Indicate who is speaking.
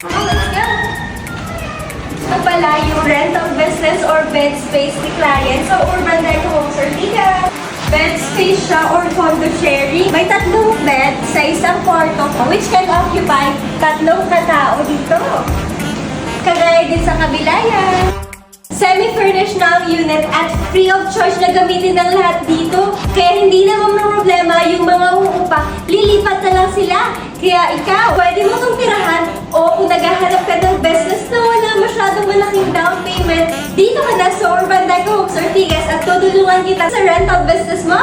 Speaker 1: Oh, let's go! Ito pala yung rental business or bed space ni client sa Urban Deco Homes Ortigas. Bed space siya or condo sharing. May tatlong bed sa isang kwarto which can occupy tatlong katao dito. Kagaya din sa kabila. Semi-furnished na ang unit at free of charge na gamitin ng lahat dito. Kaya hindi naman problema yung mga uupa. Lilipat na lang sila. Kaya ikaw, pwede mo itong dito ka na sa Urban Deco Homes Ortigas at tutulungan kita sa rental business mo.